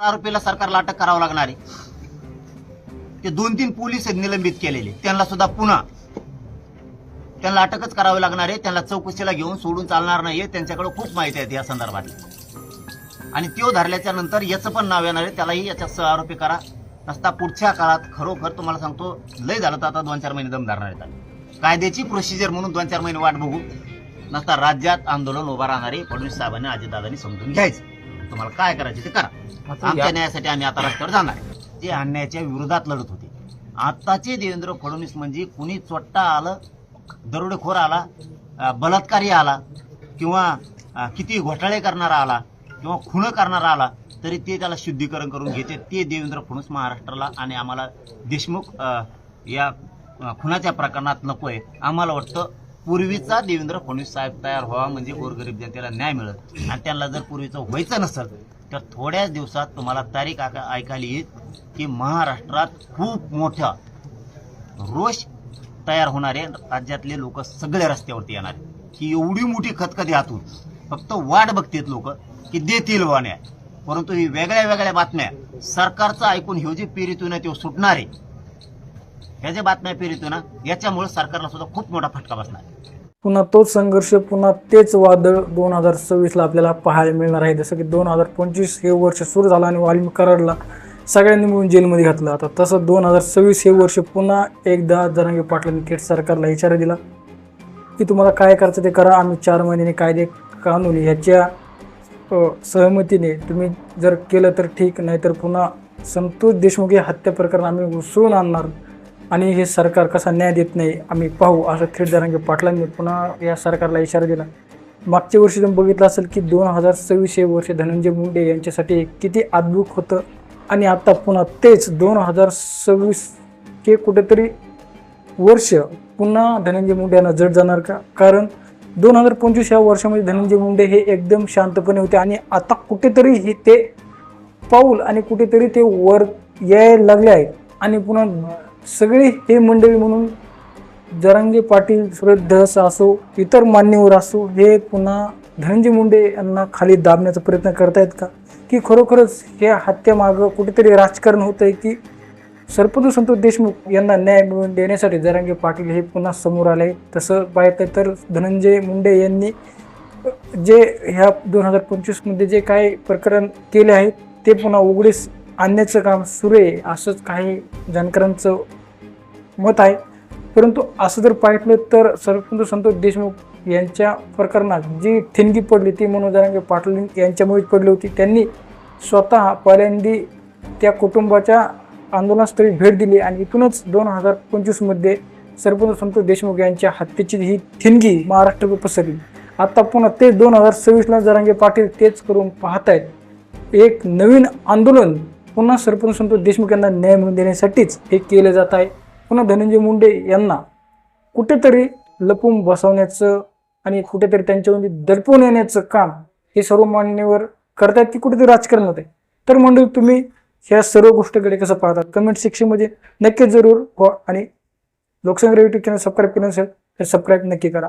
आरोपीला सरकारला अटक करावं लागणार आहे. ते दोन तीन पोलीस आहेत निलंबित केलेले. त्यांना सुद्धा पुन्हा त्यांना अटकच करावी लागणार आहे. त्यांना चौकशीला घेऊन सोडून चालणार नाहीये. त्यांच्याकडे खूप माहिती आहे या संदर्भात. आणि त्यो धरल्याच्या नंतर याचं पण नाव येणार आहे. त्यालाही याच्या सह आरोपी करा. नसता पुढच्या काळात खरोखर तुम्हाला सांगतो लय झालं तर आता दोन चार महिने दम धरणार आहेत कायद्याची प्रोसिजर म्हणून दोन चार महिने वाट बघू. नसता राज्यात आंदोलन उभा राहणारे फडणवीस साहेबांनी अजितदादांनी समजून घ्यायचं. तुम्हाला काय करायचे ते करा. आता आमच्या या- न्यायासाठी आम्ही आता रस्त्यावर जाणार आहे. ते अन्यायाच्या विरोधात लढत होते. आताचे देवेंद्र फडणवीस म्हणजे कुणी चोट्टा आलं दरोडेखोर आला अं, बलात्कारी आला किंवा अं, किती घोटाळे करणारा आला किंवा खुणं करणारा आला तरी ते त्याला शुद्धीकरण करून घेते. ते देवेंद्र फडणवीस महाराष्ट्राला आणि आम्हाला देशमुख अं, या अं, खुनाच्या प्रकरणात नको आहे आम्हाला वाटतं पूर्वीचा देवेंद्र फडणवीस साहेब तयार व्हावा म्हणजे गोरगरीब जनतेला न्याय मिळत. आणि त्यांना जर पूर्वीचं व्हायचं नसेल तर थोड्याच दिवसात तुम्हाला तारीख ऐकायला येईल की महाराष्ट्रात खूप मोठा रोष तयार होणारे राज्यातले लोक सगळ्या रस्त्यावरती येणार ही एवढी मोठी खतखती हातून फक्त वाट बघतेत लोक की देतील वाण्या परंतु ही वेगळ्या वेगळ्या बातम्या सरकारचं ऐकून हे जे पेरीतून आहे सुटणारे ह्या ज्या बातम्या पेरितो ना याच्यामुळे सरकारला सुद्धा खूप मोठा फटका बसणार पुन्हा तोच संघर्ष पुन्हा तेच वादळ दोन हजार सव्वीसला आपल्याला पाहायला मिळणार आहे. जसं की दोन हजार पंचवीस हे वर्ष सुरू झालं आणि वाल्मी कराडला सगळ्यांनी मिळून जेलमध्ये घातलं. आता तसं दोन हजार सव्वीस हे वर्ष पुन्हा एकदा जरांगे पाटलांनी थेट सरकारला इशारा दिला. की तुम्हाला काय करायचं ते करा आम्ही चार महिन्याने कायदे कानून ह्याच्या सहमतीने तुम्ही जर केलं तर ठीक नाहीतर पुन्हा संतोष देशमुख हे हत्या प्रकरण आम्ही उसळून आणणार. आणि हे सरकार कसा न्याय देत नाही आम्ही पाहू. असं थेट जरांगे पाटलांनी पुन्हा या सरकारला इशारा दिला. मागच्या वर्षी तुम्ही बघितलं असेल की दोन हजार सव्वीस हे वर्ष धनंजय मुंडे यांच्यासाठी किती अद्भुत होतं. आणि आता पुन्हा तेच दोन हजार सव्वीस हे कुठेतरी वर्ष पुन्हा धनंजय मुंडे यांना जड जाणार का? कारण दोन हजार पंचवीस या वर्षामध्ये धनंजय मुंडे हे एकदम शांतपणे होते आणि आता कुठेतरी हे ते पाऊल आणि कुठेतरी ते वर यायला लागले आहे. आणि पुन्हा सगळे हे मंडळी म्हणून जरांगे पाटील सुरेश असो इतर मान्यवर असो हे पुन्हा धनंजय मुंडे यांना खाली दाबण्याचा प्रयत्न करतायत का? की खरोखरच या हत्येमागं कुठेतरी राजकारण होतंय की सरपंच संतोष देशमुख यांना न्याय मिळवून देण्यासाठी जरांगे पाटील हे पुन्हा समोर आले? तसं पाहतं तर धनंजय मुंडे यांनी जे ह्या दोन हजार पंचवीसमध्ये जे काही प्रकरण केले आहेत ते पुन्हा उघडीस आणण्याचं काम सुरू आहे असंच काही जाणकारांचं मत आहे. परंतु असं जर पाहिलं तर सरपंच संतोष देशमुख यांच्या प्रकरणात जी ठिणगी पडली ती मनोजरांगे पाटील यांच्यामुळेच पडली होती. त्यांनी स्वतः पहिल्यांदी त्या कुटुंबाच्या आंदोलनस्थळी भेट दिली आणि इथूनच दोन हजार पंचवीसमध्ये सरपंच संतोष देशमुख यांच्या हत्येची ही ठिणगी महाराष्ट्रभर पसरली. आता पुन्हा ते दोन हजार सव्वीसला जरांगे पाटील तेच करून पाहत आहेत एक नवीन आंदोलन पुन्हा सरपंच संतोष देशमुख यांना न्याय मिळवून देण्यासाठीच हे केलं जात आहे. पुन्हा धनंजय मुंडे यांना कुठेतरी लपून बसवण्याचं आणि कुठेतरी त्यांच्यामध्ये दडपून येण्याचं काम हे सर्व मान्यवर करतायत की कुठेतरी राजकारण होते तर मंडळी तुम्ही ह्या सर्व गोष्टीकडे कसं पाहतात? कमेंट सेक्शनमध्ये नक्कीच जरूर हो आणि लोकसंग्रह युट्यूब चॅनल सबस्क्राईब केलं नसेल तर सबस्क्राईब नक्की करा.